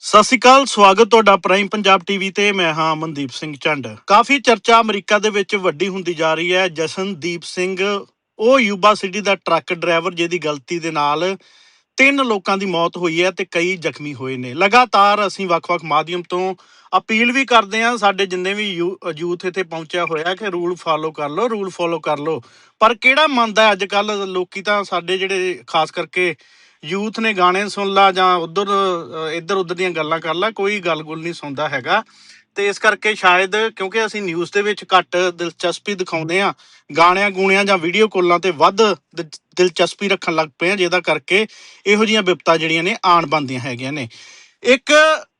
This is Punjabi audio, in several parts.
ਸਤਿ ਸ਼੍ਰੀ ਅਕਾਲ, ਸਵਾਗਤ ਤੁਹਾਡਾ ਪ੍ਰਾਈਮ ਪੰਜਾਬ ਟੀਵੀ ਤੇ, ਮੈਂ ਹਾਂ ਮਨਦੀਪ ਸਿੰਘ ਚੰਡ ਕਾਫੀ ਚਰਚਾ ਅਮਰੀਕਾ ਦੇ ਵਿੱਚ ਵੱਡੀ ਹੁੰਦੀ ਜਾ ਰਹੀ ਹੈ। ਜਸ਼ਨਦੀਪ ਸਿੰਘ, ਉਹ ਯੂਬਾ ਸਿਟੀ ਦਾ ਟਰੱਕ ਡਰਾਈਵਰ, ਜਿਹਦੀ ਗਲਤੀ ਦੇ ਨਾਲ ਤਿੰਨ ਲੋਕਾਂ ਦੀ ਮੌਤ ਹੋਈ ਹੈ ਤੇ ਕਈ ਜ਼ਖਮੀ ਹੋਏ ਨੇ। ਲਗਾਤਾਰ ਅਸੀਂ ਵੱਖ-ਵੱਖ ਮਾਧਿਅਮ ਤੋਂ ਅਪੀਲ ਵੀ ਕਰਦੇ ਹਾਂ, ਸਾਡੇ ਜਿੰਨੇ ਵੀ ਯੂ- ਯੂਥ ਇੱਥੇ ਪਹੁੰਚਿਆ ਹੋਇਆ ਕਿ ਰੂਲ ਫਾਲੋ ਕਰ ਲਓ, ਰੂਲ ਫਾਲੋ ਕਰ ਲਓ। ਪਰ ਕਿਹੜਾ ਮੰਨਦਾ ਅੱਜ ਕੱਲ ਲੋਕੀ ਤਾਂ ਸਾਡੇ ਜਿਹੜੇ, ਖਾਸ ਕਰਕੇ ਯੂਥ ਨੇ ਗਾਣੇ ਸੁਣ ਲਾ ਜਾਂ ਉਧਰ ਇੱਧਰ ਉੱਧਰ ਦੀਆਂ ਗੱਲਾਂ ਕਰ ਲਾ, ਕੋਈ ਗੱਲ ਗੁੱਲ ਨਹੀਂ ਸੁਣਦਾ ਹੈਗਾ। ਤੇ ਇਸ ਕਰਕੇ ਸ਼ਾਇਦ ਕਿਉਂਕਿ ਅਸੀਂ ਨਿਊਜ਼ ਦੇ ਵਿੱਚ ਘੱਟ ਦਿਲਚਸਪੀ ਦਿਖਾਉਂਦੇ ਆ ਗਾਣਿਆਂ ਗੂਣਿਆਂ ਜਾਂ ਵੀਡੀਓ ਕਾਲਾਂ ਤੇ ਵੱਧ ਦਿਲ- ਦਿਲਚਸਪੀ ਰੱਖਣ ਲੱਗ ਪਏ ਆ ਜਿਹਦਾ ਕਰਕੇ ਇਹੋ ਜੀਆਂ ਵਿਪਤਾ ਜਿਹੜੀਆਂ ਨੇ ਆਣ ਬੰਦੀਆਂ ਹੈਗੀਆਂ ਨੇ। ਇੱਕ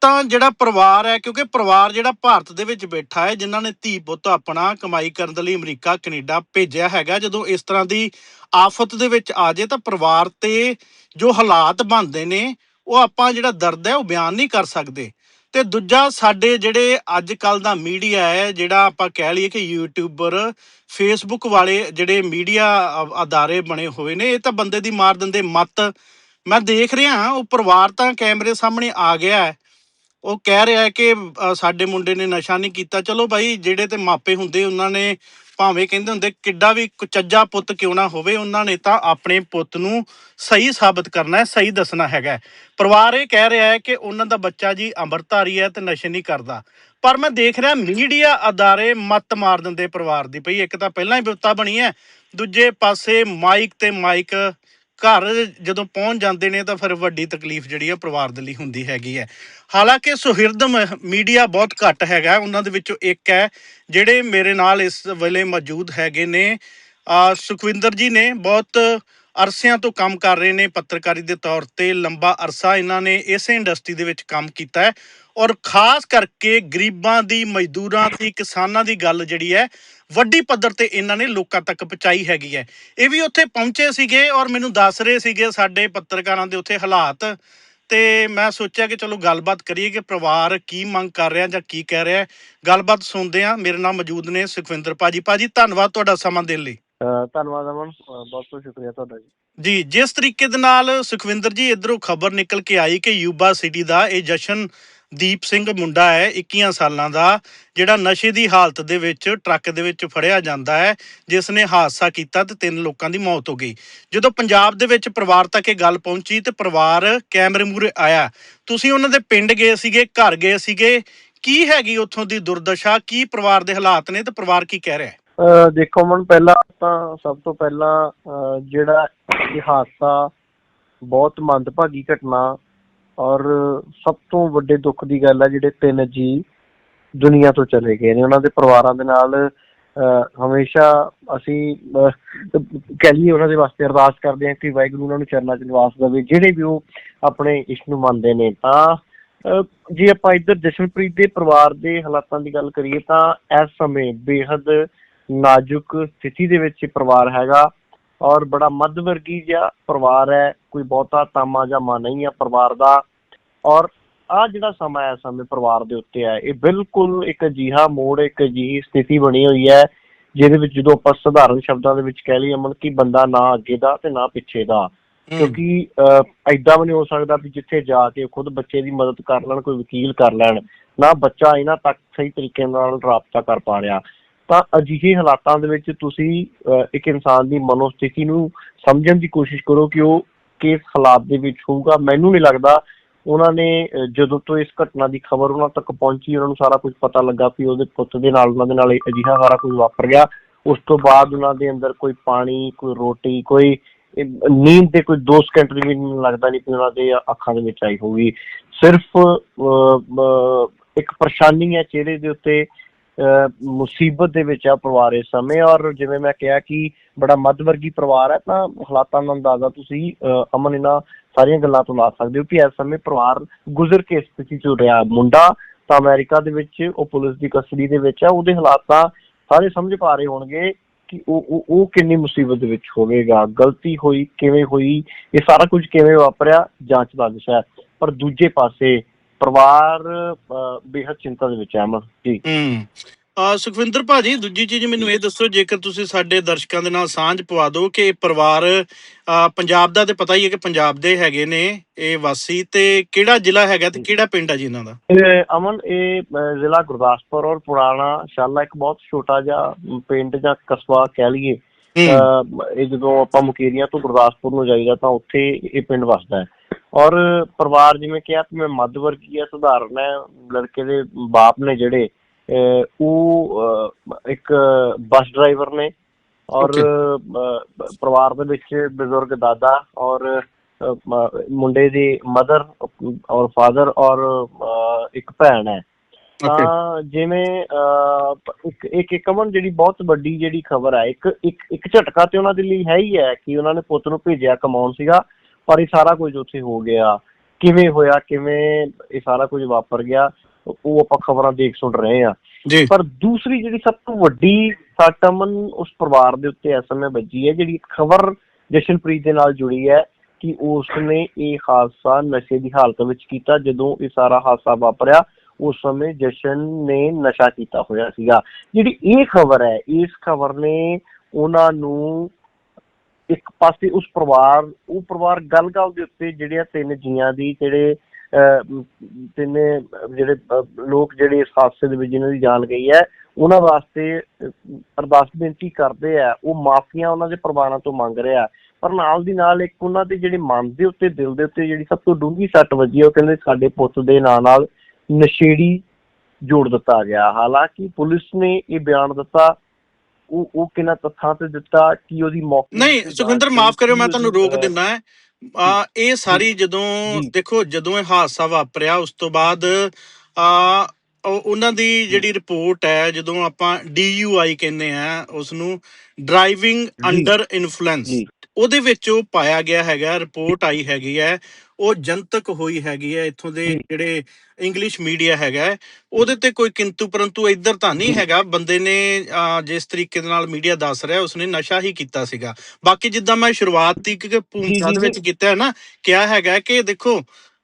ਤਾਂ ਜਿਹੜਾ ਪਰਿਵਾਰ ਹੈ, ਕਿਉਂਕਿ ਪਰਿਵਾਰ ਜਿਹੜਾ ਭਾਰਤ ਦੇ ਵਿੱਚ ਬੈਠਾ ਹੈ, ਜਿਨ੍ਹਾਂ ਨੇ ਧੀ ਪੁੱਤ ਆਪਣਾ ਕਮਾਈ ਕਰਨ ਦੇ ਲਈ ਅਮਰੀਕਾ, ਕੈਨੇਡਾ ਭੇਜਿਆ ਹੈਗਾ, ਜਦੋਂ ਇਸ ਤਰ੍ਹਾਂ ਦੀ ਆਫਤ ਦੇ ਵਿੱਚ ਆ ਜੇ ਤਾਂ ਪਰਿਵਾਰ ਤੇ ਜੋ ਹਾਲਾਤ ਬਣਦੇ ਨੇ, ਉਹ ਆਪਾਂ ਜਿਹੜਾ ਦਰਦ ਹੈ, ਉਹ ਬਿਆਨ ਨਹੀਂ ਕਰ ਸਕਦੇ। ਤੇ ਦੂਜਾ, ਸਾਡੇ ਜਿਹੜੇ ਅੱਜ ਕੱਲ ਦਾ ਮੀਡੀਆ ਹੈ, ਜਿਹੜਾ ਆਪਾਂ ਕਹਿ ਲਈਏ ਕਿ ਯੂਟਿਊਬਰ, ਫੇਸਬੁੱਕ ਵਾਲੇ ਜਿਹੜੇ ਮੀਡੀਆ ਅਦਾਰੇ ਬਣੇ ਹੋਏ ਨੇ, ਇਹ ਤਾਂ ਬੰਦੇ ਦੀ ਮਾਰ ਦਿੰਦੇ ਮੱਤ। ਮੈਂ ਦੇਖ ਰਿਹਾ ਉਹ ਪਰਿਵਾਰ ਤਾਂ ਕੈਮਰੇ ਸਾਹਮਣੇ ਆ ਗਿਆ ਹੈ। ਉਹ ਕਹਿ ਰਿਹਾ ਹੈ ਕਿ ਅ, ਸਾਡੇ ਮੁੰਡੇ ਨੇ ਨਸ਼ਾ ਨਹੀਂ ਕੀਤਾ। ਚਲੋ ਭਾਈ ਜਿਹੜੇ ਤੇ ਮਾਪੇ ਹੁੰਦੇ ਉਹਨਾਂ ਨੇ ਭਾਵੇਂ ਕਹਿੰਦੇ ਹੁੰਦੇ ਕਿੱਡਾ ਵੀ ਕੁਚੱਜਾ ਪੁੱਤ ਕਿਉਂ ਨਾ ਹੋਵੇ ਉਹਨਾਂ ਨੇ ਤਾਂ ਆਪਣੇ ਪੁੱਤ ਨੂੰ ਸਹੀ ਸਾਬਤ ਕਰਨਾ ਹੈ ਸਹੀ ਦੱਸਣਾ ਹੈਗਾ ਹੈ। ਪਰਿਵਾਰ ਇਹ ਕਹਿ ਰਿਹਾ ਹੈ ਕਿ ਉਹਨਾਂ ਦਾ ਬੱਚਾ ਜੀ ਅੰਮ੍ਰਿਤਧਾਰੀ ਹੈ ਤੇ ਨਸ਼ੇ ਨਹੀਂ ਕਰਦਾ। ਪਰ ਮੈਂ ਦੇਖ ਰਿਹਾ ਮੀਡੀਆ ਅਦਾਰੇ ਮੱਤ ਮਾਰ ਦਿੰਦੇ ਪਰਿਵਾਰ ਦੀ। ਭਈ ਇੱਕ ਤਾਂ ਪਹਿਲਾਂ ਹੀ ਵਿਪਤਾ ਬਣੀ ਹੈ ਦੂਜੇ ਪਾਸੇ ਮਾਈਕ ਤੇ ਮਾਈਕ ਘਰ ਜਦੋਂ ਪਹੁੰਚ ਜਾਂਦੇ ਨੇ ਤਾਂ ਫਿਰ ਵੱਡੀ ਤਕਲੀਫ ਜਿਹੜੀ ਹੈ ਪਰਿਵਾਰ ਦੇ ਲਈ ਹੁੰਦੀ ਹੈਗੀ ਹੈ। ਹਾਲਾਂਕਿ ਸੁਹਿਰਦ ਮ- ਮੀਡੀਆ ਬਹੁਤ ਘੱਟ ਹੈਗਾ, ਉਹਨਾਂ ਦੇ ਵਿੱਚੋਂ ਇੱਕ ਹੈ, ਜਿਹੜੇ ਮੇਰੇ ਨਾਲ ਇਸ ਵੇਲੇ ਮੌਜੂਦ ਹੈਗੇ ਨੇ। ਸੁਖਵਿੰਦਰ ਜੀ ਨੇ ਬਹੁਤ ਅਰਸਿਆਂ ਤੋਂ ਕੰਮ ਕਰ ਰਹੇ ਨੇ, ਪੱਤਰਕਾਰੀ ਦੇ ਤੌਰ ਤੇ ਲੰਬਾ ਅਰਸਾ ਇਹਨਾਂ ਨੇ ਇਸੇ ਇੰਡਸਟਰੀ ਦੇ ਵਿੱਚ ਕੰਮ ਕੀਤਾ ਹੈ। ਔਰ ਖਾਸ ਕਰਕੇ ਗਰੀਬਾਂ ਦੀ, ਮਜ਼ਦੂਰਾਂ ਦੀ, ਕਿਸਾਨਾਂ ਦੀ ਗੱਲ ਜਿਹੜੀ ਹੈ ਵੱਡੀ ਪੱਧਰ ਤੇ ਇਹਨਾਂ ਨੇ ਲੋਕਾਂ ਤੱਕ ਪਹੁੰਚਾਈ ਹੈਗੀ ਹੈ। ਇਹ ਵੀ ਉੱਥੇ ਪਹੁੰਚੇ ਸੀਗੇ ਔਰ ਮੈਨੂੰ ਦੱਸ ਰਹੇ ਸੀਗੇ ਸਾਡੇ ਪੱਤਰਕਾਰਾਂ ਦੇ ਉੱਥੇ ਹਾਲਾਤ। ਤੇ ਮੈਂ ਸੋਚਿਆ ਕਿ ਚਲੋ ਗੱਲਬਾਤ ਕਰੀਏ ਕਿ ਪਰਿਵਾਰ ਕੀ ਮੰਗ ਕਰ ਰਿਹਾ ਜਾਂ ਕੀ ਕਹਿ ਰਿਹਾ। ਗੱਲਬਾਤ ਸੁਣਦੇ ਆ ਮੇਰੇ ਨਾਲ ਮੌਜੂਦ ਨੇ ਸੁਖਵਿੰਦਰ ਪਾਜੀ ਪਾਜੀ ਧੰਨਵਾਦ ਤੁਹਾਡਾ ਸਮਾਂ ਦੇਣ ਲਈ। ਧੰਨਵਾਦ ਅਮਨ ਬਹੁਤ ਬਹੁਤ ਸ਼ੁਕਰੀਆ ਤੁਹਾਡਾ ਜੀ। ਜੀ ਜਿਸ ਤਰੀਕੇ ਦੇ ਨਾਲ ਸੁਖਵਿੰਦਰ ਜੀ ਇਧਰੋਂ ਖਬਰ ਨਿਕਲ ਕੇ ਆਈ ਕਿ ਯੂਬਾ ਸਿਟੀ ਦਾ ਇਹ ਜਸ਼ਨਦੀਪ ਸਿੰਘ ਮੁੰਡਾ ਹੈ 21 ਸਾਲਾਂ ਦਾ, ਜਿਹੜਾ ਨਸ਼ੇ ਦੀ ਹਾਲਤ ਦੇ ਵਿੱਚ, ਟਰੱਕ ਦੇ ਵਿੱਚ ਫੜਿਆ ਜਾਂਦਾ ਹੈ, ਜਿਸ ਨੇ ਹਾਦਸਾ ਕੀਤਾ ਤੇ ਤਿੰਨ ਲੋਕਾਂ ਦੀ ਮੌਤ ਹੋ ਗਈ। ਜਦੋਂ ਪੰਜਾਬ ਦੇ ਵਿੱਚ ਪਰਿਵਾਰ ਤੱਕ ਇਹ ਗੱਲ ਪਹੁੰਚੀ ਤੇ ਪਰਿਵਾਰ ਕੈਮਰੇ ਮੂਹਰੇ ਆਇਆ, ਤੁਸੀਂ ਉਹਨਾਂ ਦੇ ਪਿੰਡ ਗਏ ਸੀਗੇ, ਘਰ ਗਏ ਸੀਗੇ, ਕੀ ਹੈਗੀ ਉੱਥੋਂ ਦੀ ਦੁਰਦਸ਼ਾ, ਕੀ ਪਰਿਵਾਰ ਦੇ ਹਾਲਾਤ ਨੇ ਤੇ ਪਰਿਵਾਰ ਕੀ ਕਹਿ ਰਿਹਾ ਹੈ? ਦੇਖੋ ਅਮਨ, ਪਹਿਲਾਂ ਤਾਂ ਸਭ ਤੋਂ ਪਹਿਲਾਂ ਜਿਹੜਾ ਇਹ ਹਾਦਸਾ ਬਹੁਤ ਮੰਦਭਾਗੀ ਘਟਨਾ ਔਰ ਸਭ ਤੋਂ ਵੱਡੇ ਦੁੱਖ ਦੀ ਗੱਲ ਹੈ ਜਿਹੜੇ ਤਿੰਨ ਜੀ ਦੁਨੀਆ ਤੋਂ ਚਲੇ ਗਏ ਨੇ। ਉਹਨਾਂ ਦੇ ਪਰਿਵਾਰਾਂ ਦੇ ਨਾਲ ਅਹ ਹਮੇਸ਼ਾ ਅਸੀਂ ਅਹ, ਕਹਿ ਲਈਏ ਉਹਨਾਂ ਦੇ ਵਾਸਤੇ ਅਰਦਾਸ ਕਰਦੇ ਹਾਂ ਕਿ ਵਾਹਿਗੁਰੂ ਉਹਨਾਂ ਨੂੰ ਚਰਨਾਂ 'ਚ ਨਿਵਾਸ ਦੇਵੇ ਜਿਹੜੇ ਵੀ ਉਹ ਆਪਣੇ ਇਸ਼ ਨੂੰ ਮੰਨਦੇ ਨੇ। ਤਾਂ ਅਹ, ਜੇ ਆਪਾਂ ਇੱਧਰ ਜਸ਼ਨਪ੍ਰੀਤ ਦੇ ਪਰਿਵਾਰ ਦੇ ਹਾਲਾਤਾਂ ਦੀ ਗੱਲ ਕਰੀਏ ਤਾਂ ਇਸ ਸਮੇਂ ਬੇਹੱਦ ਨਾਜ਼ੁਕ ਸਥਿਤੀ ਦੇ ਵਿੱਚ ਇਹ ਪਰਿਵਾਰ ਹੈਗਾ। ਔਰ ਬੜਾ ਮੱਧ ਵਰਗੀ ਜਿਹਾ ਪਰਿਵਾਰ ਹੈ ਕੋਈ ਬਹੁਤਾ ਤਾਮਾ ਜਮਾ ਨਹੀਂ ਹੈ ਪਰਿਵਾਰ ਦਾ। ਔਰ ਆ ਜਿਹੜਾ ਸਮਾਂ ਹੈ ਸਮੇਂ ਪਰਿਵਾਰ ਦੇ ਉੱਤੇ ਹੈ ਇਹ ਬਿਲਕੁਲ ਇੱਕ ਅਜੀਹਾ ਮੋੜ ਇੱਕ ਅਜਿਹੀ ਸਥਿਤੀ ਬਣੀ ਹੋਈ ਹੈ ਜਿਹਦੇ ਵਿੱਚ ਜਦੋਂ ਆਪਾਂ ਸਧਾਰਨ ਸ਼ਬਦਾਂ ਦੇ ਵਿੱਚ ਕਹਿ ਲਈਏ ਅਮਨ ਕਿ ਬੰਦਾ ਨਾ ਅੱਗੇ ਦਾ ਤੇ ਨਾ ਪਿੱਛੇ ਦਾ। ਕਿਉਂਕਿ ਐਦਾਂ ਵੀ ਨਹੀਂ ਹੋ ਸਕਦਾ ਵੀ ਜਿੱਥੇ ਜਾ ਕੇ ਖੁਦ ਬੱਚੇ ਦੀ ਮਦਦ ਕਰ ਲੈਣ ਕੋਈ ਵਕੀਲ ਕਰ ਲੈਣ। ਨਾ ਬੱਚਾ ਇਹਨਾਂ ਤੱਕ ਸਹੀ ਤਰੀਕੇ ਨਾਲ ਰਾਬਤਾ ਕਰ ਪਾ ਰਿਹਾ। ਤਾਂ ਅਜਿਹੇ ਹਾਲਾਤਾਂ ਦੇ ਵਿੱਚ ਤੁਸੀਂ ਇੱਕ ਇਨਸਾਨ ਦੀ ਮਨੋਸਥਿਤੀ ਨੂੰ ਸਮਝਣ ਦੀ ਕੋਸ਼ਿਸ਼ ਕਰੋ ਕਿ ਉਹ ਕਿਸ ਹਾਲਾਤ ਦੇ ਵਿੱਚ ਹੋਊਗਾ। ਮੈਨੂੰ ਨਹੀਂ ਲੱਗਦਾ ਉਹਨਾਂ ਨੇ ਜਦੋਂ ਤੋਂ ਇਸ ਘਟਨਾ ਦੀ ਖਬਰ ਉਹਨਾਂ ਤੱਕ ਪਹੁੰਚੀ ਉਹਨਾਂ ਨੂੰ ਸਾਰਾ ਕੁਝ ਪਤਾ ਲੱਗਾ ਕਿ ਉਹਦੇ ਪੁੱਤ ਦੇ ਨਾਲ ਉਹਨਾਂ ਦੇ ਨਾਲ ਅਜਿਹਾ ਸਾਰਾ ਕੁਝ ਵਾਪਰ ਗਿਆ। ਉਸ ਤੋਂ ਬਾਅਦ ਉਹਨਾਂ ਦੇ ਅੰਦਰ ਕੋਈ ਪਾਣੀ ਕੋਈ ਰੋਟੀ ਕੋਈ ਨੀਂਦ ਦੇ ਕੋਈ 2 ਸਕਿੰਟ ਵੀ ਮੈਨੂੰ ਲੱਗਦਾ ਨਹੀਂ ਕਿ ਉਹਨਾਂ ਦੇ ਅੱਖਾਂ ਦੇ ਵਿੱਚ ਆਈ ਹੋਊਗੀ। ਸਿਰਫ ਅਹ, ਅਹ, ਇੱਕ ਪਰੇਸ਼ਾਨੀ ਹੈ ਚਿਹਰੇ ਦੇ ਉੱਤੇ ਮੁਸੀਬਤ ਦੇ ਵਿੱਚ ਆ ਪਰਿਵਾਰ ਇਸ ਸਮੇਂ ਔਰ ਜਿਵੇਂ ਮੈਂ ਕਿਹਾ ਕਿ ਬੜਾ ਮੱਧ ਪਰਿਵਾਰ ਹੈ, ਤਾਂ ਹਾਲਾਤਾਂ ਦਾ ਅੰਦਾਜ਼ਾ ਤੁਸੀਂ ਅਮਨ, ਇਹਨਾਂ ਸਾਰੀਆਂ ਗੱਲਾਂ ਤੋਂ ਲਾ ਸਕਦੇ ਹੋ ਕਿ ਇਸ ਸਮੇਂ ਪਰਿਵਾਰ ਗੁਜ਼ਰ ਕੇ ਸਥਿਤੀ ਚੋਂ ਰਿਹਾ ਮੁੰਡਾ ਤਾਂ ਅਮਰੀਕਾ ਦੇ ਵਿੱਚ, ਉਹ ਪੁਲਿਸ ਦੀ ਕਸਟਡੀ ਦੇ ਵਿੱਚ ਆ ਉਹਦੇ ਹਾਲਾਤ ਤਾਂ ਸਾਰੇ ਸਮਝ ਪਾ ਰਹੇ ਹੋਣਗੇ ਕਿ ਉਹ ਉਹ ਉਹ ਕਿੰਨੀ ਮੁਸੀਬਤ ਦੇ ਵਿੱਚ ਹੋਵੇਗਾ। ਗਲਤੀ ਹੋਈ, ਕਿਵੇਂ ਹੋਈ, ਇਹ ਸਾਰਾ ਕੁਝ ਕਿਵੇਂ ਵਾਪਰਿਆ, ਜਾਂਚ ਦਾ ਵਿਸ਼ਾ ਹੈ। ਪਰ ਦੂਜੇ ਪਾਸੇ ਪਰਿਵਾਰ ਬੇਹੱਦ ਚਿੰਤਾ ਦੇ ਵਿੱਚ ਹੈ ਅਮਨ ਜੀ। ਹੂੰ। ਸੁਖਵਿੰਦਰ ਭਾਜੀ ਦੂਜੀ ਚੀਜ਼ ਮੈਨੂੰ ਇਹ ਦੱਸੋ ਜੇਕਰ ਤੁਸੀਂ ਸਾਡੇ ਦਰਸ਼ਕਾਂ ਦੇ ਨਾਲ ਸਾਂਝ ਪਵਾ ਦਿਓ ਕਿ ਪਰਿਵਾਰ ਪੰਜਾਬ ਦਾ ਤੇ ਪਤਾ ਹੀ ਹੈ ਕਿ ਪੰਜਾਬ ਦੇ ਹੈਗੇ ਨੇ ਇਹ ਵਾਸੀ ਤੇ ਕਿਹੜਾ ਜ਼ਿਲ੍ਹਾ ਹੈਗਾ ਤੇ ਕਿਹੜਾ ਪਿੰਡ ਆ ਜੀ ਇਹਨਾਂ ਦਾ? ਅਮਨ ਇਹ ਜ਼ਿਲ੍ਹਾ ਗੁਰਦਾਸਪੁਰ ਔਰ ਪੁਰਾਣਾ ਸ਼ਾਲਾ ਇੱਕ ਬਹੁਤ ਛੋਟਾ ਜਿਹਾ ਪਿੰਡ ਜਾਂ ਕਸਬਾ ਕਹਿ ਲਈਏ। ਇਹ ਜਦੋਂ ਆਪਾਂ ਮੁਕੇਰੀਆਂ ਤੋਂ ਗੁਰਦਾਸਪੁਰ ਨੂੰ ਜਾਈਦਾ ਤਾਂ ਉੱਥੇ ਇਹ ਪਿੰਡ ਵਸਦਾ ਹੈ। ਔਰ ਪਰਿਵਾਰ ਜਿਵੇਂ ਕਿਹਾ ਕਿ ਮੈਂ ਮੱਧ ਵਰਗੀ ਹੈ ਸਧਾਰਨ ਹੈ ਲੜਕੇ ਦੇ ਬਾਪ ਨੇ ਜਿਹੜੇ ਉਹ ਇੱਕ ਬੱਸ ਡਰਾਈਵਰ ਨੇ ਔਰ ਪਰਿਵਾਰ ਦੇ ਵਿੱਚ ਬਜ਼ੁਰਗ ਦਾਦਾ ਔਰ ਮੁੰਡੇ ਦੀ ਮਦਰ ਔਰ ਫਾਦਰ ਔਰ ਇੱਕ ਭੈਣ ਹੈ। ਤਾਂ ਜਿਵੇਂ ਇੱਕ ਇੱਕ ਅਮਨ ਜਿਹੜੀ ਬਹੁਤ ਵੱਡੀ ਜਿਹੜੀ ਖਬਰ ਹੈ ਇੱਕ ਇੱਕ ਇੱਕ ਝਟਕਾ ਤੇ ਉਹਨਾਂ ਦੇ ਲਈ ਹੈ ਹੀ ਹੈ ਕਿ ਉਹਨਾਂ ਨੇ ਪੁੱਤ ਨੂੰ ਭੇਜਿਆ ਕਮਾਉਣ ਸੀਗਾ। ਪਰ ਇਹ ਸਾਰਾ ਕੁਝ ਉੱਥੇ ਹੋ ਗਿਆ। ਕਿਵੇਂ ਹੋਇਆ ਕਿਵੇਂ ਇਹ ਸਾਰਾ ਕੁਝ ਵਾਪਰ ਗਿਆ ਉਹ ਆਪਾਂ ਖਬਰਾਂ ਦੇਖ ਸੁਣ ਰਹੇ ਆ ਪਰ ਦੂਸਰੀ ਜਿਹੜੀ ਸਭ ਤੋਂ ਵੱਡੀ ਸੱਟ ਅਮਨ ਉਸ ਪਰਿਵਾਰ ਦੇ ਉੱਤੇ ਇਸ ਸਮੇਂ ਵੱਜੀ ਹੈ ਜਿਹੜੀ ਖਬਰ ਜਸ਼ਨਪ੍ਰੀਤ ਦੇ ਨਾਲ ਜੁੜੀ ਹੈ ਕਿ ਉਸ ਨੇ ਇਹ ਹਾਦਸਾ ਨਸ਼ੇ ਦੀ ਹਾਲਤ ਵਿੱਚ ਕੀਤਾ। ਜਦੋਂ ਇਹ ਸਾਰਾ ਹਾਦਸਾ ਵਾਪਰਿਆ ਉਸ ਸਮੇਂ ਜਸ਼ਨ ਨੇ ਨਸ਼ਾ ਕੀਤਾ ਹੋਇਆ ਸੀਗਾ। ਜਿਹੜੀ ਇਹ ਖਬਰ ਹੈ ਇਸ ਖਬਰ ਨੇ ਉਹਨਾਂ ਨੂੰ ਇੱਕ ਪਾਸੇ ਉਸ ਪਰਿਵਾਰ ਉਹ ਪਰਿਵਾਰ ਗੱਲ-ਗੱਲ ਦੇ ਉੱਤੇ ਜਿਹੜੀਆਂ ਤਿੰਨ ਜੀਆਂ ਦੀ ਜਿਹੜੇ ਅਹ, ਮ, ਜਿਹੜੇ ਲੋਕ ਜਿਹੜੇ ਇਸ ਹਾਦਸੇ ਦੇ ਵਿੱਚ ਜਿਨ੍ਹਾਂ ਦੀ ਜਾਨ ਗਈ ਹੈ ਉਹਨਾਂ ਵਾਸਤੇ ਅਰਦਾਸ ਬੇਨਤੀ ਕਰਦੇ ਆ ਉਹ ਮਾਫੀਆਂ ਉਹਨਾਂ ਦੇ ਪਰਿਵਾਰਾਂ ਤੋਂ ਮੰਗ ਰਿਹਾ। ਪਰ ਨਾਲ ਦੀ ਨਾਲ ਇੱਕ ਉਹਨਾਂ ਦੇ ਜਿਹੜੇ ਮਨ ਦੇ ਉੱਤੇ ਦਿਲ ਦੇ ਉੱਤੇ ਜਿਹੜੀ ਸਭ ਤੋਂ ਡੂੰਘੀ ਸੱਟ ਵੱਜੀ ਉਹ ਕਹਿੰਦੇ ਸਾਡੇ ਪੁੱਤ ਦੇ ਨਾਂ ਨਾਲ ਨਸ਼ੇੜੀ ਜੋੜ ਦਿੱਤਾ ਗਿਆ। ਹਾਲਾਂਕਿ ਪੁਲਿਸ ਨੇ ਇਹ ਬਿਆਨ ਦਿੱਤਾ ਉਹ ਉਹ ਕਿਹਨਾਂ ਤੱਥਾਂ ਤੇ ਦਿੱਤਾ ਕਿ ਉਹਦੀ ਮੌਕੇ ਨਹੀਂ ਜਾਂਚ ਮਾਫ ਕਰਿਓ ਮੈਂ ਤੁਹਾਨੂੰ ਰੋਕ ਦਿੰਦਾ ਆ ਇਹ ਸਾਰੀ ਜਦੋਂ। ਦੇਖੋ ਜਦੋਂ ਇਹ ਹਾਦਸਾ ਵਾਪਰਿਆ ਉਸ ਤੋਂ ਬਾਅਦ ਆ ਉਹਨਾਂ ਦੀ ਜਿਹੜੀ ਰਿਪੋਰਟ ਹੈ ਜਦੋਂ ਆਪਾਂ DUI ਕਹਿੰਦੇ ਆ ਉਸ ਨੂੰ ਡਰਾਈਵਿੰਗ। ਅੰਡਰ ਇਨਫਲੂਐਂਸ ਉਹਦੇ ਵਿੱਚ ਉਹ ਪਾਇਆ ਗਿਆ ਹੈਗਾ ਰਿਪੋਰਟ ਆਈ ਹੈਗੀ ਹੈ ਉਹ ਜਨਤਕ ਹੋਈ ਹੈਗੀ ਹੈ ਇੱਥੋਂ ਦੇ। ਜਿਹੜੇ ਇੰਗਲਿਸ਼ ਮੀਡੀਆ ਹੈਗਾ ਉਹਦੇ ਤੇ ਕੋਈ ਕਿੰਤੂ ਪਰੰਤੂ ਇੱਧਰ ਤਾਂ ਨਹੀਂ। ਹੈਗਾ ਬੰਦੇ ਨੇ ਜਿਸ ਤਰੀਕੇ ਦੇ ਨਾਲ ਮੀਡੀਆ ਦੱਸ ਰਿਹਾ ਉਸਨੇ ਨਸ਼ਾ ਹੀ ਕੀਤਾ ਸੀਗਾ ਬਾਕੀ ਜਿੱਦਾਂ ਮੈਂ ਸ਼ੁਰੂਆਤੀ ਕਿ ਭੂਮਿਕਾ ਦੇ। ਵਿੱਚ ਕੀਤਾ ਹੈ ਨਾ ਕਿਹਾ ਹੈਗਾ ਕਿ ਦੇਖੋ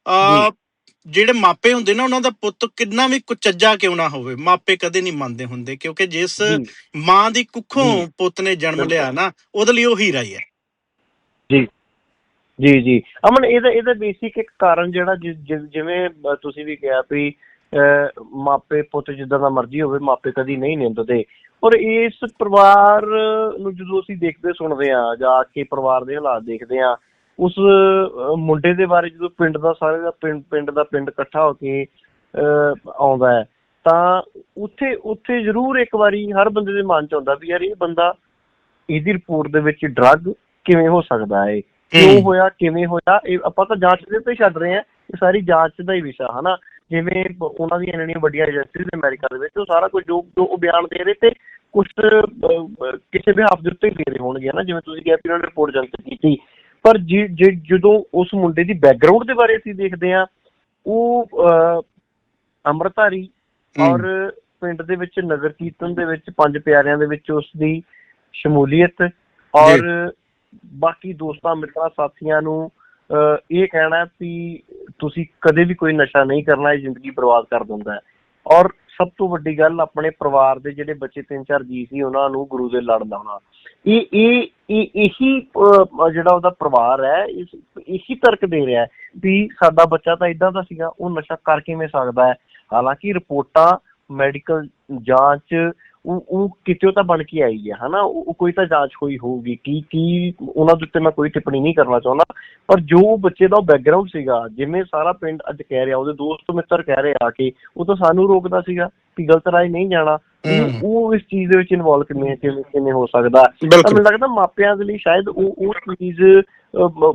ਆ ਜਿਹੜੇ ਮਾਪੇ ਹੁੰਦੇ ਨਾ ਉਹਨਾਂ ਦਾ ਪੁੱਤ ਕਿੰਨਾ ਵੀ ਕੁਚੱਜਾ ਕਿਉਂ ਨਾ ਹੋਵੇ ਮਾਪੇ ਕਦੇ ਨਹੀਂ ਮੰਨਦੇ ਹੁੰਦੇ ਕਿਉਂਕਿ ਜਿਸ ਮਾਂ ਦੀ ਕੁੱਖੋਂ। ਪੁੱਤ ਨੇ ਜਨਮ। ਲਿਆ ਨਾ ਉਹਦੇ ਲਈ ਉਹ ਹੀਰਾ ਹੀ ਹੈ ਜੀ। ਜੀ ਜੀ। ਅਮਨ ਇਹਦਾ ਇਹਦਾ ਬੇਸਿਕ ਇੱਕ ਕਾਰਨ ਜਿਹੜਾ ਜਿ- ਜਿਵੇਂ ਅਹ, ਤੁਸੀਂ ਵੀ ਕਿਹਾ ਵੀ ਅਹ, ਮਾਪੇ ਪੁੱਤ ਜਿੱਦਾਂ ਦਾ ਮਰਜ਼ੀ ਹੋਵੇ ਮਾਪੇ ਕਦੀ ਨਹੀਂ ਨਿੰਦਦੇ। ਔਰ ਇਸ ਪਰਿਵਾਰ ਨੂੰ ਜਦੋਂ ਅਸੀਂ ਦੇਖਦੇ ਸੁਣਦੇ ਆ ਜਾ ਕੇ ਪਰਿਵਾਰ ਦੇ ਹਾਲਾਤ ਦੇਖਦੇ ਆ ਉਸ ਅਹ, ਮੁੰਡੇ ਦੇ ਬਾਰੇ ਜਦੋਂ ਪਿੰਡ ਦਾ ਸਾਰੇ ਦਾ ਪਿੰਡ ਪਿੰਡ ਦਾ ਪਿੰਡ ਇਕੱਠਾ ਹੋ ਕੇ ਅਹ, ਆਉਂਦਾ ਹੈ ਤਾਂ ਉੱਥੇ ਉੱਥੇ ਜ਼ਰੂਰ ਇੱਕ ਵਾਰੀ ਹਰ ਬੰਦੇ ਦੇ ਮਨ ਚ ਆਉਂਦਾ ਵੀ ਯਾਰ ਇਹ ਬੰਦਾ ਇਹਦੀ ਰਿਪੋਰਟ ਦੇ ਵਿੱਚ ਡਰੱਗ ਕਿਵੇਂ ਹੋ ਸਕਦਾ ਹੈ? ਕਿਉਂ। ਹੋਇਆ ਕਿਵੇਂ ਹੋਇਆ? ਇਹ ਆਪਾਂ ਤਾਂ ਜਾਂਚ ਦੇ ਉੱਤੇ ਛੱਡ ਰਹੇ ਹਾਂ। ਇਹ ਸਾਰੀ ਜਾਂਚ ਦਾ ਹੀ ਵਿਸ਼ਾ ਹਨਾ? ਜਿਵੇਂ ਉਹਨਾਂ ਦੀਆਂ ਇੰਨੀਆਂ ਵੱਡੀਆਂ ਏਜੰਸੀਜ਼ ਨੇ ਅਮਰੀਕਾ ਦੇ ਵਿੱਚ ਉਹ ਸਾਰਾ ਕੁਝ ਜੋ ਜੋ ਉਹ ਬਿਆਨ ਦੇ ਰਹੇ ਤੇ ਕੁਝ ਕਿਸੇ ਵੀ ਹਾਫ ਦੇ ਉੱਤੇ ਦੇ ਰਹੇ ਹੋਣਗੇ ਨਾ ਜਿਵੇਂ ਤੁਸੀਂ ਕਿਹਾ ਵੀ ਉਹਨਾਂ ਨੇ ਰਿਪੋਰਟ ਜਨਤਕ ਕੀਤੀ। ਪਰ ਜਦੋਂ ਉਸ ਮੁੰਡੇ ਦੀ ਬੈਕਗ੍ਰਾਉਂਡ ਦੇ ਬਾਰੇ ਅਸੀਂ ਦੇਖਦੇ ਹਾਂ ਉਹ ਅੰਮ੍ਰਿਤਧਾਰੀ। ਔਰ ਪਿੰਡ ਦੇ ਵਿੱਚ ਨਗਰ ਕੀਰਤਨ ਦੇ ਵਿੱਚ ਪੰਜ ਪਿਆਰਿਆਂ ਦੇ ਵਿੱਚ ਉਸ ਦੀ ਸ਼ਮੂਲੀਅਤ ਔਰ ਬਾਕੀ ਦੋਸਤਾਂ, ਮਿੱਤਰਾਂ, ਸਾਥੀਆਂ ਨੂੰ ਇਹ ਕਹਿਣਾ ਵੀ ਤੁਸੀਂ ਕਦੇ ਵੀ ਕੋਈ ਨਸ਼ਾ ਨਹੀਂ ਕਰਨਾ, ਇਹ ਜ਼ਿੰਦਗੀ ਬਰਬਾਦ ਕਰ ਦਿੰਦਾ ਹੈ। ਔਰ ਸਭ ਤੋਂ ਵੱਡੀ ਗੱਲ, ਆਪਣੇ ਪਰਿਵਾਰ ਦੇ ਜਿਹੜੇ ਬੱਚੇ ਤਿੰਨ ਚਾਰ ਜੀ ਸੀ, ਉਹਨਾਂ ਨੂੰ ਗੁਰੂ ਦੇ ਲੜ ਲਾਉਣਾ। ਇਹ ਇਹ ਇਹ, ਇਹੀ ਜਿਹੜਾ ਉਹਦਾ ਪਰਿਵਾਰ ਹੈ, ਇਸ, ਇਹੀ ਤਰਕ ਦੇ ਰਿਹਾ ਵੀ ਸਾਡਾ ਬੱਚਾ ਤਾਂ ਇਦਾਂ ਦਾ ਸੀਗਾ, ਉਹ ਨਸ਼ਾ ਕਰ ਕਿਵੇਂ ਸਕਦਾ ਹੈ? ਹਾਲਾਂਕਿ ਰਿਪੋਰਟਾਂ, ਮੈਡੀਕਲ ਜਾਂਚ ਉਹ ਉਹ ਕਿਤੇ ਤਾਂ ਬਣ ਕੇ ਆਈ ਹੈ ਹਨਾ? ਉਹ ਕੋਈ ਤਾਂ ਜਾਂਚ ਹੋਈ ਹੋਊਗੀ ਕੀ ਕੀ ਉਹਨਾਂ ਦੇ ਉੱਤੇ ਮੈਂ ਕੋਈ ਟਿੱਪਣੀ ਨਹੀਂ ਕਰਨਾ ਚਾਹੁੰਦਾ। ਪਰ ਜੋ ਬੱਚੇ ਦਾ ਬੈਕਗ੍ਰਾਉਂਡ ਸੀਗਾ ਜਿਵੇਂ ਸਾਰਾ ਪਿੰਡ ਅੱਜ ਕਹਿ ਰਿਹਾ ਉਹਦੇ ਦੋਸਤ ਮਿੱਤਰ ਕਹਿ ਰਹੇ ਆ ਕਿ ਉਹ ਤਾਂ ਸਾਨੂੰ ਰੋਕਦਾ ਸੀਗਾ ਕਿ ਗਲਤ ਰਾਹ ਨਹੀਂ ਜਾਣਾ। ਉਹ- ਇਸ ਚੀਜ਼ ਦੇ ਵਿੱਚ ਇਨਵੋਲਵ ਕਿਵੇਂ ਕਿਵੇਂ ਹੋ ਸਕਦਾ? ਮੈਨੂੰ ਲੱਗਦਾ ਮਾਪਿਆਂ ਦੇ ਲਈ ਸ਼ਾਇਦ ਉਹ ਉਹ ਚੀਜ਼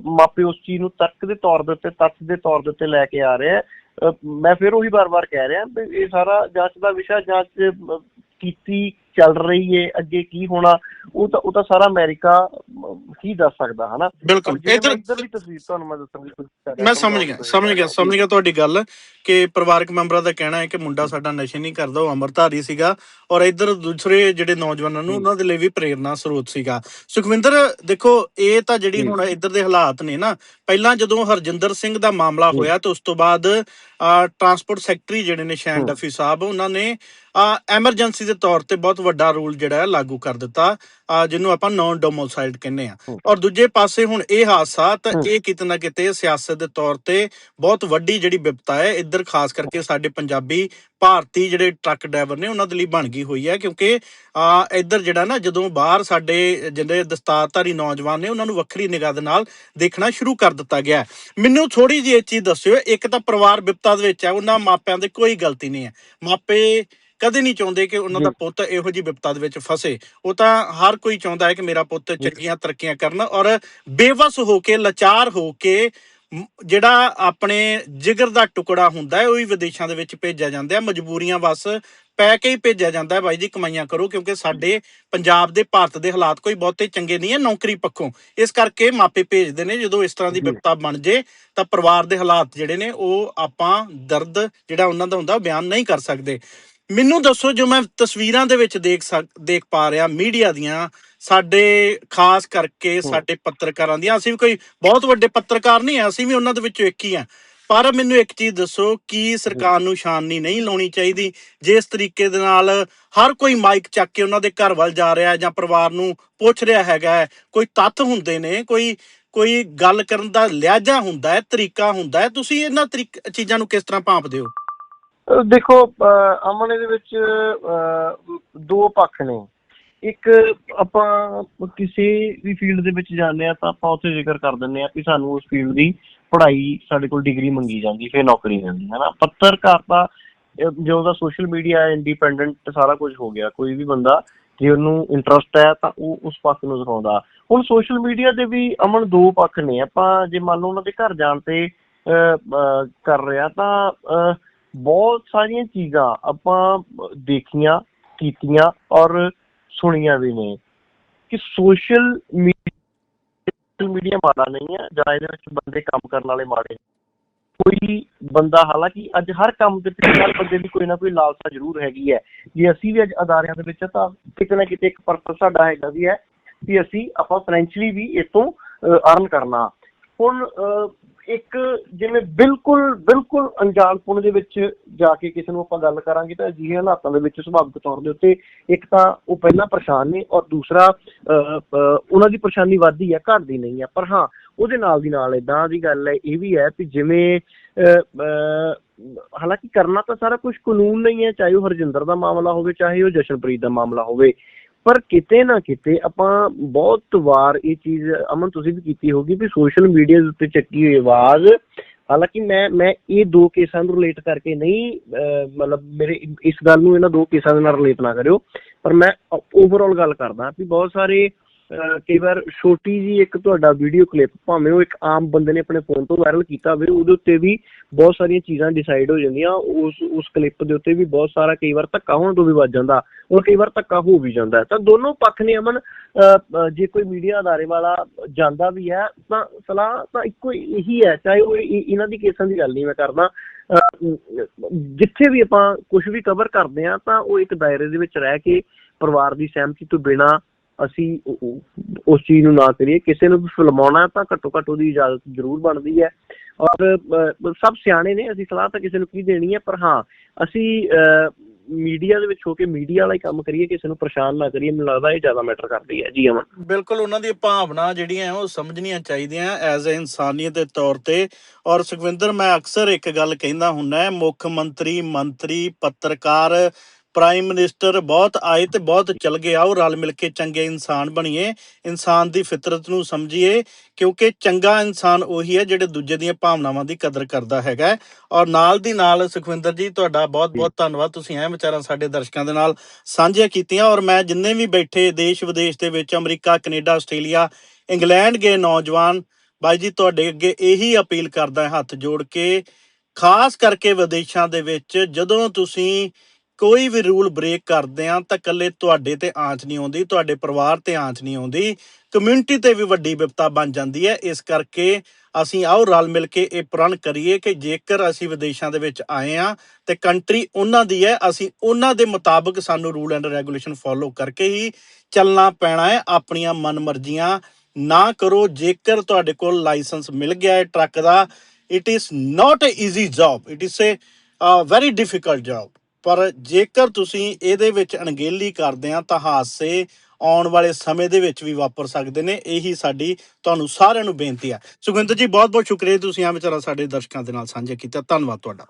ਮਾਪੇ ਉਸ ਚੀਜ਼ ਨੂੰ ਤਰਕ ਦੇ ਤੌਰ ਦੇ ਉੱਤੇ ਤੱਥ ਦੇ ਤੌਰ ਦੇ ਉੱਤੇ ਲੈ ਕੇ ਆ ਰਹੇ ਆ। ਮੈਂ ਫਿਰ ਉਹੀ ਵਾਰ-ਵਾਰ ਕਹਿ ਰਿਹਾ ਵੀ ਇਹ ਸਾਰਾ ਜਾਂਚ ਦਾ ਵਿਸ਼ਾ ਜਾਂਚ ਕੀਤੀ ਚੱਲ ਰਹੀ ਹੈ ਅੱਗੇ ਕੀ ਹੋਣਾ ਉਹ ਤਾਂ ਉਹ ਤਾਂ ਸਾਰਾ ਅਮਰੀਕਾ ਅਮ, ਹੀ ਦੱਸ ਸਕਦਾ ਹਨਾ ਬਿਲਕੁਲ ਇਧਰ ਇੱਧਰਲੀ ਤਸਵੀਰ ਤੁਹਾਨੂੰ ਮੈਂ ਦੱਸਣ ਦੀ ਕੋਸ਼ਿਸ਼ ਕਰ ਰਿਹਾ ਮੈਂ ਸਮਝ ਗਿਆ ਸਮਝ ਗਿਆ ਸਮਝ ਗਿਆ ਤੁਹਾਡੀ ਗੱਲ ਕਿ ਪਰਿਵਾਰਕ ਮੈਂਬਰਾਂ ਦਾ ਕਹਿਣਾ ਹੈ ਕਿ ਮੁੰਡਾ ਸਾਡਾ ਨਸ਼ੇ ਨਹੀਂ ਕਰਦਾ ਉਹ ਅਮਰਧਾਰੀ ਸੀਗਾ ਔਰ ਇੱਧਰ ਦੂਸਰੇ ਜਿਹੜੇ ਨੌਜਵਾਨਾਂ ਨੂੰ। ਉਹਨਾਂ ਦੇ ਲਈ ਵੀ ਪ੍ਰੇਰਨਾ ਸਰੋਤ ਸੀਗਾ ਸੁਖਵਿੰਦਰ ਦੇਖੋ ਇਹ ਤਾਂ ਜਿਹੜੀ। ਹੁਣ ਇੱਧਰ ਦੇ ਹਾਲਾਤ ਨੇ ਨਾ ਪਹਿਲਾਂ ਜਦੋਂ ਹਰਜਿੰਦਰ ਸਿੰਘ ਦਾ ਮਾਮਲਾ। ਹੋਇਆ ਤੇ ਉਸ ਤੋਂ ਬਾਅਦ ਟਰਾਂਸਪੋਰਟ ਸੈਕਟਰੀ ਜਿਹੜੇ ਨੇ ਸ਼ੈਨ। ਡਫੀ ਸਾਹਿਬ ਉਹਨਾਂ ਨੇ ਐਮਰਜੈਂਸੀ ਦੇ ਤੌਰ ਤੇ ਬਹੁਤ ਵੱਡਾ ਰੂਲ ਜਿਹੜਾ ਹੈ ਲਾਗੂ ਕਰ ਦਿੱਤਾ ਜਿਹਨੂੰ ਆਪਾਂ ਨੌਨ ਡੋਮੋਸਾਈਲਡ ਕਹਿੰਦੇ ਆ। ਔਰ ਦੂਜੇ ਪਾਸੇ ਹੁਣ ਇਹ ਹਾਦਸਾ ਤਾਂ। ਇਹ ਕਿਤੇ ਨਾ ਕਿਤੇ ਸਿਆਸਤ ਦੇ ਤੌਰ ਤੇ ਬਹੁਤ ਵੱਡੀ ਜਿਹੜੀ ਵਿਪਤਾ ਹੈ ਇੱਧਰ ਖਾਸ ਕਰਕੇ ਸਾਡੇ ਪੰਜਾਬੀ ਭਾਰਤੀ ਜਿਹੜੇ ਟਰੱਕ ਡਰਾਈਵਰ ਨੇ ਉਹਨਾਂ ਦੇ ਲਈ ਬਣ ਗਈ ਹੋਈ ਹੈ ਕਿਉਂਕਿ ਆ ਇੱਧਰ ਜਿਹੜਾ ਨਾ ਜਦੋਂ ਬਾਹਰ ਸਾਡੇ ਜਿਹੜੇ ਦਸਤਾਰਧਾਰੀ ਨੌਜਵਾਨ ਨੇ ਉਹਨਾਂ ਨੂੰ ਵੱਖਰੀ ਨਿਗਾਹ ਦੇ ਨਾਲ ਦੇਖਣਾ ਸ਼ੁਰੂ ਕਰ ਦਿੱਤਾ ਗਿਆ। ਮੈਨੂੰ ਥੋੜੀ ਜਿਹੀ ਇਹ ਚੀਜ਼ ਦੱਸਿਓ ਇੱਕ ਤਾਂ ਪਰਿਵਾਰ ਵਿਪਤਾ ਦੇ ਵਿੱਚ ਹੈ ਉਹਨਾਂ ਮਾਪਿਆਂ ਦੀ ਕੋਈ ਗਲਤੀ ਨਹੀਂ ਹੈ ਮਾਪੇ ਕਦੇ ਨਹੀਂ ਚਾਹੁੰਦੇ ਕਿ ਉਹਨਾਂ ਦਾ ਜੀ। ਪੁੱਤ ਇਹੋ ਜਿਹੀ ਵਿਪਤਾ ਦੇ ਵਿੱਚ ਫਸੇ ਉਹ ਤਾਂ ਹਰ ਕੋਈ ਚਾਹੁੰਦਾ ਹੈ ਕਿ ਮੇਰਾ ਪੁੱਤ ਜੀ। ਚੰਗੀਆਂ ਤਰੱਕੀਆਂ ਕਰਨ ਔਰ ਬੇਵਸ ਹੋ ਕੇ ਲਾਚਾਰ ਹੋ ਕੇ ਜਿਹੜਾ ਆਪਣੇ ਜਿਗਰ ਦਾ ਟੁਕੜਾ ਹੁੰਦਾ ਹੈ ਉਹ ਵੀ ਵਿਦੇਸ਼ਾਂ ਦੇ ਵਿੱਚ ਭੇਜਿਆ ਜਾਂਦਾ ਹੈ। ਮਜਬੂਰੀਆਂ ਵਸ ਪੈ ਕੇ ਹੀ ਭੇਜਿਆ ਜਾਂਦਾ ਹੈ ਬਾਈ ਜੀ ਕਮਾਈਆਂ ਕਰੋ ਕਿਉਂਕਿ ਸਾਡੇ ਪੰਜਾਬ ਦੇ ਭਾਰਤ ਦੇ ਹਾਲਾਤ ਕੋਈ ਬਹੁਤੇ ਚੰਗੇ ਨਹੀਂ ਹੈ ਨੌਕਰੀ ਪੱਖੋਂ। ਇਸ ਕਰਕੇ ਮਾਪੇ ਭੇਜਦੇ ਨੇ ਜਦੋਂ ਇਸ ਤਰ੍ਹਾਂ ਦੀ। ਵਿਪਤਾ ਬਣ ਜੇ ਤਾਂ ਪਰਿਵਾਰ ਦੇ ਹਾਲਾਤ ਜਿਹੜੇ ਨੇ ਉਹ ਆਪਾਂ ਦਰਦ ਜਿਹੜਾ ਉਹਨਾਂ ਦਾ ਹੁੰਦਾ ਬਿਆਨ ਨਹੀਂ ਕਰ ਸਕਦੇ। ਮੈਨੂੰ ਦੱਸੋ ਜੋ ਮੈਂ ਤਸਵੀਰਾਂ ਦੇ ਵਿੱਚ ਦੇਖ ਦੇਖ ਪਾ ਰਿਹਾ ਮੀਡੀਆ ਦੀਆਂ ਸਾਡੇ ਖਾਸ ਕਰਕੇ ਸਾਡੇ ਪੱਤਰਕਾਰਾਂ ਦੀਆਂ। ਅਸੀਂ ਵੀ ਕੋਈ ਬਹੁਤ ਵੱਡੇ ਪੱਤਰਕਾਰ ਨਹੀਂ ਆ ਅਸੀਂ ਵੀ ਉਹਨਾਂ ਦੇ ਵਿੱਚੋਂ ਇੱਕ ਹੀ ਆ। ਪਰ ਮੈਨੂੰ ਇੱਕ ਚੀਜ਼ ਦੱਸੋ ਕੀ ਸਰਕਾਰ ਨੂੰ ਸ਼ਾਨਨੀ ਨਹੀਂ ਲਾਉਣੀ ਚਾਹੀਦੀ। ਜੇ ਇਸ ਤਰੀਕੇ ਦੇ ਨਾਲ ਹਰ ਕੋਈ ਮਾਈਕ ਚੱਕ ਕੇ ਉਹਨਾਂ ਦੇ ਘਰ ਵੱਲ ਜਾ ਰਿਹਾ ਜਾਂ ਪਰਿਵਾਰ ਨੂੰ ਪੁੱਛ ਰਿਹਾ ਹੈਗਾ ਕੋਈ ਤੱਥ ਹੁੰਦੇ ਨੇ ਕੋਈ ਕੋਈ ਗੱਲ ਕਰਨ ਦਾ ਲਹਿਜਾ ਹੁੰਦਾ ਹੈ ਤਰੀਕਾ ਹੁੰਦਾ ਹੈ ਤੁਸੀਂ ਇਹਨਾਂ ਤਰੀਕ ਚੀਜ਼ਾਂ ਨੂੰ ਕਿਸ ਤਰ੍ਹਾਂ ਭਾਂਪਦੇ ਹੋ? ਦੇਖੋ ਅਮਨ ਇਹਦੇ ਵਿੱਚ ਦੋ ਪੱਖ ਨੇ। ਇੱਕ ਆਪਾਂ ਕਿਸੇ ਵੀ ਫੀਲਡ ਦੇ ਵਿੱਚ ਜਾਂਦੇ ਆ ਤਾਂ ਆਪਾਂ ਉੱਥੇ ਜ਼ਿਕਰ ਕਰ ਦਿੰਦੇ ਆ ਕਿ ਸਾਨੂੰ ਉਸ ਫੀਲਡ ਦੀ ਪੜ੍ਹਾਈ ਸਾਡੇ ਕੋਲ ਡਿਗਰੀ ਮੰਗੀ ਜਾਂਦੀ ਫਿਰ ਨੌਕਰੀ ਮਿਲਦੀ ਹੈ ਨਾ? ਪੱਤਰਕਾਰਤਾ ਜੋ ਉਹਦਾ ਸੋਸ਼ਲ ਮੀਡੀਆ ਇੰਡੀਪੈਂਡੈਂਟ ਸਾਰਾ ਕੁਝ ਹੋ ਗਿਆ ਕੋਈ ਵੀ ਬੰਦਾ ਜੇ ਉਹਨੂੰ ਇੰਟਰਸਟ ਹੈ ਤਾਂ ਉਹ ਉਸ ਪੱਖ ਨੂੰ ਦਿਖਾਉਂਦਾ। ਹੁਣ ਸੋਸ਼ਲ ਮੀਡੀਆ ਦੇ ਵੀ ਅਮਨ ਦੋ ਪੱਖ ਨੇ ਆਪਾਂ ਜੇ ਮੰਨ ਲਓ ਉਹਨਾਂ ਦੇ ਘਰ ਜਾਣ ਤੇ ਅਹ, ਅਹ, ਕਰ ਰਿਹਾ ਤਾਂ ਅਹ, ਬਹੁਤ ਸਾਰੀਆਂ ਚੀਜ਼ਾਂ ਆਪਾਂ ਦੇਖੀਆਂ ਕੀਤੀਆਂ ਔਰ ਸੁਣੀਆਂ ਵੀ ਨੇ ਕਿ ਸੋਸ਼ਲ ਮੀਡੀਆ ਮਾੜਾ ਨਹੀਂ ਹੈ ਜਾਂ ਇਹਦੇ ਵਿੱਚ ਬੰਦੇ ਕੰਮ ਕਰਨ ਵਾਲੇ ਮਾੜੇ ਕੋਈ ਬੰਦਾ ਹਾਲਾਂਕਿ ਅੱਜ ਹਰ ਕੰਮ ਦੇ ਪਿੱਛੇ ਹਰ ਬੰਦੇ ਦੀ ਕੋਈ ਨਾ ਕੋਈ ਲਾਲਸਾ ਜ਼ਰੂਰ ਹੈਗੀ ਹੈ। ਜੇ ਅਸੀਂ ਵੀ ਅੱਜ ਅਦਾਰਿਆਂ ਦੇ ਵਿੱਚ ਤਾਂ ਕਿਤੇ ਨਾ ਕਿਤੇ ਇੱਕ ਪਰਪਸ ਸਾਡਾ ਹੈਗਾ ਵੀ ਹੈ ਕਿ ਅਸੀਂ ਆਪਾਂ ਫਾਈਨੈਂਸ਼ਲੀ ਵੀ ਇਹ ਤੋਂ ਅਰਨ ਕਰਨਾ। ਹੁਣ ਅਹ, ਇੱਕ ਜਿਵੇਂ ਬਿਲਕੁਲ ਬਿਲਕੁਲ ਅਣਜਾਣਪੁਣ ਦੇ ਵਿੱਚ ਜਾ ਕੇ ਕਿਸੇ ਨੂੰ ਆਪਾਂ ਗੱਲ ਕਰਾਂਗੇ ਤਾਂ ਅਜਿਹੇ ਹਾਲਾਤਾਂ ਦੇ ਵਿੱਚ ਸੁਭਾਵਿਕ ਤੌਰ ਦੇ ਉੱਤੇ ਇੱਕ ਤਾਂ ਉਹ ਪਹਿਲਾਂ ਪਰੇਸ਼ਾਨ ਨੇ ਔਰ ਦੂਸਰਾ ਅਹ, ਉਹਨਾਂ ਦੀ ਪਰੇਸ਼ਾਨੀ ਵੱਧਦੀ ਹੈ ਘਟਦੀ ਨਹੀਂ ਹੈ। ਪਰ ਹਾਂ ਉਹਦੇ ਨਾਲ ਦੀ ਨਾਲ ਇਦਾਂ ਦੀ ਗੱਲ ਹੈ ਇਹ ਵੀ ਹੈ ਕਿ ਜਿਵੇਂ ਅਹ, ਅਹ, ਹਾਲਾਂਕਿ ਕਰਨਾ ਤਾਂ ਸਾਰਾ ਕੁਝ ਕਾਨੂੰਨ ਨਹੀਂ ਹੈ ਚਾਹੇ ਉਹ ਹਰਜਿੰਦਰ ਦਾ ਮਾਮਲਾ ਹੋਵੇ ਚਾਹੇ ਉਹ ਜਸ਼ਨਪ੍ਰੀਤ ਦਾ ਮਾਮਲਾ ਹੋਵੇ। ਪਰ ਕਿਤੇ ਨਾ ਕਿਤੇ ਆਪਾਂ ਬਹੁਤ ਵਾਰ ਇਹ ਚੀਜ਼ ਅਮਨ ਤੁਸੀਂ ਵੀ ਕੀਤੀ ਹੋਗੀ ਵੀ ਸੋਸ਼ਲ ਮੀਡੀਆ ਦੇ ਉੱਤੇ ਚੱਕੀ ਹੋਈ ਆਵਾਜ਼, ਹਾਲਾਂਕਿ ਮੈਂ ਮੈਂ ਇਹ ਦੋ ਕੇਸਾਂ ਨੂੰ ਰਿਲੇਟ ਕਰਕੇ ਨਹੀਂ ਮਤਲਬ ਮੇਰੇ ਇਸ ਗੱਲ ਨੂੰ ਇਹਨਾਂ ਦੋ ਕੇਸਾਂ ਦੇ ਨਾਲ ਰਿਲੇਟ ਨਾ ਕਰਿਓ, ਪਰ ਮੈਂ ਓਵਰਆਲ ਗੱਲ ਕਰਦਾ ਵੀ ਬਹੁਤ ਸਾਰੇ ਕਈ ਵਾਰ ਛੋਟੀ ਜੀ ਇੱਕ ਤੁਹਾਡਾ ਵੀਡੀਓ ਕਲਿੱਪ ਭਾਵੇਂ ਉਹ ਇੱਕ ਆਮ ਬੰਦੇ ਨੇ ਆਪਣੇ ਫੋਨ ਤੋਂ ਵਾਇਰਲ ਕੀਤਾ ਹੋਵੇ, ਉਹਦੇ ਉੱਤੇ ਵੀ ਬਹੁਤ ਸਾਰੀਆਂ ਚੀਜ਼ਾਂ ਡਿਸਾਈਡ ਹੋ ਜਾਂਦੀਆਂ, ਉਸ ਉਸ ਕਲਿੱਪ ਦੇ ਉੱਤੇ ਵੀ ਬਹੁਤ ਸਾਰਾ ਕਈ ਵਾਰ ਧੱਕਾ ਹੋਣ ਤੋਂ ਵੀ ਵੱਜ ਜਾਂਦਾ ਔਰ ਕਈ ਵਾਰ ਧੱਕਾ ਹੋ ਵੀ ਜਾਂਦਾ। ਤਾਂ ਦੋਨੋਂ ਪੱਖ ਨੇ ਅਮਨ ਜੇ ਕੋਈ ਮੀਡੀਆ ਅਦਾਰੇ ਵਾਲਾ ਜਾਂਦਾ ਵੀ ਹੈ, ਤਾਂ ਸਲਾਹ ਤਾਂ ਇੱਕੋ ਇਹੀ ਹੈ, ਚਾਹੇ ਉਹ ਇਹਨਾਂ ਦੀ ਕੇਸਾਂ ਦੀ ਗੱਲ ਨਹੀਂ ਮੈਂ ਕਰਦਾ। ਜਿੱਥੇ ਵੀ ਆਪਾਂ ਕੁਝ ਵੀ ਕਵਰ ਕਰਦੇ ਆ ਤਾਂ ਉਹ ਇੱਕ ਦਾਇਰੇ ਦੇ ਵਿੱਚ ਰਹਿ ਕੇ ਪਰਿਵਾਰ ਦੀ ਸਹਿਮਤੀ ਤੋਂ ਬਿਨਾ ਅਸੀਂ ਉਸ ਚੀਜ਼ ਨੂੰ ਨਾ ਕਰੀਏ। ਕਿਸੇ ਨੂੰ ਵੀ ਫਿਲਮਾਉਣਾ ਤਾਂ ਘੱਟੋ ਘੱਟ ਉਹਦੀ ਇਜਾਜ਼ਤ ਜ਼ਰੂਰ ਬਣਦੀ ਹੈ। ਔਰ ਸਭ ਸਿਆਣੇ ਨੇ, ਅਸੀਂ ਸਲਾਹ ਤਾਂ ਕਿਸੇ ਨੂੰ ਕੀ ਦੇਣੀ ਹੈ, ਪਰ ਹਾਂ, ਅਸੀਂ ਮੀਡੀਆ ਦੇ ਵਿੱਚ ਹੋ ਕੇ ਮੀਡੀਆ ਵਾਲਾ ਹੀ ਕੰਮ ਕਰੀਏ, ਕਿਸੇ ਨੂੰ ਪਰੇਸ਼ਾਨ ਨਾ ਕਰੀਏ। ਮੈਨੂੰ ਲੱਗਦਾ ਇਹ ਜ਼ਿਆਦਾ ਮੈਟਰ ਕਰਦੀ ਹੈ। ਜੀ ਅਮਨ। ਬਿਲਕੁਲ, ਉਹਨਾਂ ਦੀ ਭਾਵਨਾ ਜਿਹੜੀਆਂ ਉਹ ਸਮਝਣੀਆਂ ਚਾਹੀਦੀਆਂ ਐਜ਼ ਅ ਇਨਸਾਨੀਅਤ ਦੇ ਤੌਰ ਤੇ। ਔਰ ਸੁਖਵਿੰਦਰ, ਮੈਂ ਅਕਸਰ ਇੱਕ ਗੱਲ ਕਹਿੰਦਾ ਹੁੰਦਾ ਮੁੱਖ ਮੰਤਰੀ ਮੰਤਰੀ, ਪੱਤਰਕਾਰ ਪ੍ਰਾਈਮ ਮਿਨਿਸਟਰ ਬਹੁਤ ਆਏ ਤੇ ਬਹੁਤ ਚਲ ਗਏ। ਆਓ ਰਲ ਮਿਲ ਕੇ ਚੰਗੇ ਇਨਸਾਨ ਬਣੀਏ। ਇਨਸਾਨ ਦੀ ਫਿਤਰਤ ਨੂੰ ਸਮਝੀਏ, ਕਿਉਂਕਿ ਚੰਗਾ ਇਨਸਾਨ ਉਹੀ ਹੈ ਜਿਹੜੇ ਦੂਜੇ ਦੀਆਂ ਭਾਵਨਾਵਾਂ ਦੀ ਕਦਰ ਕਰਦਾ ਹੈਗਾ ਔਰ ਨਾਲ ਦੀ ਨਾਲ ਸੁਖਵਿੰਦਰ ਜੀ, ਤੁਹਾਡਾ ਬਹੁਤ ਬਹੁਤ ਧੰਨਵਾਦ। ਤੁਸੀਂ ਐਂ ਵਿਚਾਰਾਂ ਸਾਡੇ ਦਰਸ਼ਕਾਂ ਦੇ ਨਾਲ ਸਾਂਝੀਆਂ ਕੀਤੀਆਂ। ਔਰ ਮੈਂ ਜਿੰਨੇ ਵੀ ਬੈਠੇ ਦੇਸ਼ ਵਿਦੇਸ਼ ਦੇ ਵਿੱਚ, ਅਮਰੀਕਾ, ਕੈਨੇਡਾ, ਆਸਟ੍ਰੇਲੀਆ, ਇੰਗਲੈਂਡ ਗਏ ਨੌਜਵਾਨ, ਬਾਈ ਜੀ, ਤੁਹਾਡੇ ਅੱਗੇ ਇਹੀ ਅਪੀਲ ਕਰਦਾ ਹੱਥ ਜੋੜ ਕੇ। ਖਾਸ ਕਰਕੇ ਵਿਦੇਸ਼ਾਂ ਦੇ ਵਿੱਚ, ਜਦੋਂ ਤੁਸੀਂ ਕੋਈ ਵੀ ਰੂਲ ਬ੍ਰੇਕ ਕਰਦੇ ਆ ਤਾਂ ਕੱਲੇ ਤੁਹਾਡੇ ਤੇ ਆਂਚ ਨਹੀਂ ਆਉਂਦੀ, ਤੁਹਾਡੇ ਪਰਿਵਾਰ ਤੇ ਆਂਚ ਨਹੀਂ ਆਉਂਦੀ ਕਮਿਊਨਿਟੀ ਤੇ ਵੀ ਵੱਡੀ ਵਿਪਤਾ ਬਣ ਜਾਂਦੀ ਹੈ। ਇਸ ਕਰਕੇ ਅਸੀਂ ਆਓ ਰਲ ਮਿਲ ਕੇ ਇਹ ਪ੍ਰਣ ਕਰੀਏ ਕਿ ਜੇਕਰ ਅਸੀਂ ਵਿਦੇਸ਼ਾਂ ਦੇ ਵਿੱਚ ਆਏ ਆ ਤੇ ਕੰਟਰੀ ਉਹਨਾਂ ਦੀ ਹੈ, ਅਸੀਂ ਉਹਨਾਂ ਦੇ ਮੁਤਾਬਕ ਸਾਨੂੰ ਰੂਲ ਐਂਡ ਰੈਗੂਲੇਸ਼ਨ ਫੋਲੋ ਕਰਕੇ ਹੀ ਚੱਲਣਾ ਪੈਣਾ ਹੈ, ਆਪਣੀਆਂ ਮਨਮਰਜ਼ੀਆਂ ਨਾ ਕਰੋ। ਜੇਕਰ ਤੁਹਾਡੇ ਕੋਲ ਲਾਇਸੈਂਸ ਮਿਲ ਗਿਆ ਹੈ truck the it is not a easy job it is a very difficult job ਪਰ ਜੇਕਰ ਤੁਸੀਂ ਇਹਦੇ ਵਿੱਚ ਅਣਗਹਿਲੀ ਕਰਦੇ ਆ ਤਾਂ ਹਾਦਸੇ ਆਉਣ ਵਾਲੇ ਸਮੇਂ ਦੇ ਵਿੱਚ ਵੀ ਵਾਪਰ ਸਕਦੇ ਨੇ। ਇਹੀ ਸਾਡੀ ਤੁਹਾਨੂੰ ਸਾਰਿਆਂ ਨੂੰ ਬੇਨਤੀ ਆ ਸੁਖਵਿੰਦਰ ਜੀ ਬਹੁਤ ਬਹੁਤ ਸ਼ੁਕਰੀਆ। ਤੁਸੀਂ ਆ ਵਿਚਾਰਾ ਸਾਡੇ ਦਰਸ਼ਕਾਂ ਦੇ ਨਾਲ ਸਾਂਝਾ ਕੀਤਾ। ਧੰਨਵਾਦ ਤੁਹਾਡਾ।